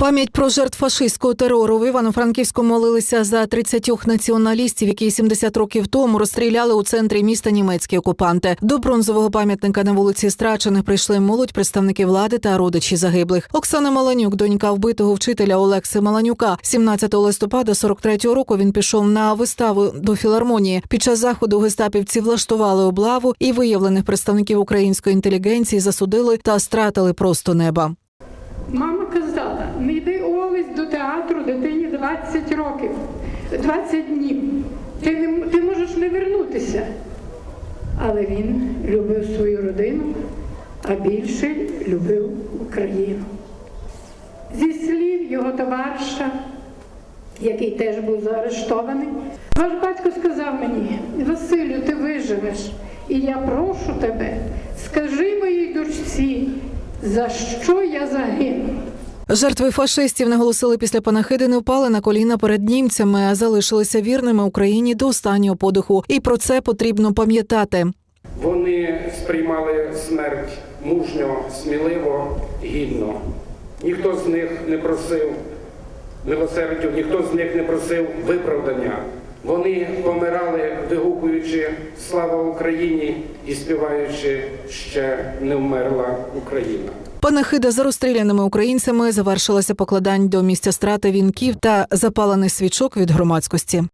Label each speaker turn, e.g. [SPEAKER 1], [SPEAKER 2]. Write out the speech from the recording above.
[SPEAKER 1] Пам'ять про жертв фашистського терору в Івано-Франківську молилися за 30 націоналістів, які 70 років тому розстріляли у центрі міста німецькі окупанти. До бронзового пам'ятника на вулиці Страчених прийшли молодь, представники влади та родичі загиблих. Оксана Маланюк, донька вбитого вчителя Олекси Маланюка. 17 листопада 43-го року він пішов на виставу до філармонії. Під час заходу гестапівці влаштували облаву і виявлених представників української інтелігенції засудили та стратили просто неба.
[SPEAKER 2] Казала, не йди Олесь до театру дитині 20 років, 20 днів. Ти, не, ти можеш не вернутися. Але він любив свою родину, а більше любив Україну. Зі слів його товариша, який теж був заарештований, ваш батько сказав мені, Василю, ти виживеш, і я прошу тебе, скажи моїй дочці, за що я загину.
[SPEAKER 1] Жертви фашистів наголосили після панахиди не впали на коліна перед німцями, а залишилися вірними Україні до останнього подиху. І про це потрібно пам'ятати.
[SPEAKER 3] Вони сприймали смерть мужньо, сміливо, гідно. Ніхто з них не просив милосердя, ніхто з них не просив виправдання. Вони помирали, вигукуючи Слава Україні і співаючи ще не вмерла Україна.
[SPEAKER 1] Панахида за розстріляними українцями завершилася покладань до місця страти вінків та запалених свічок від громадськості.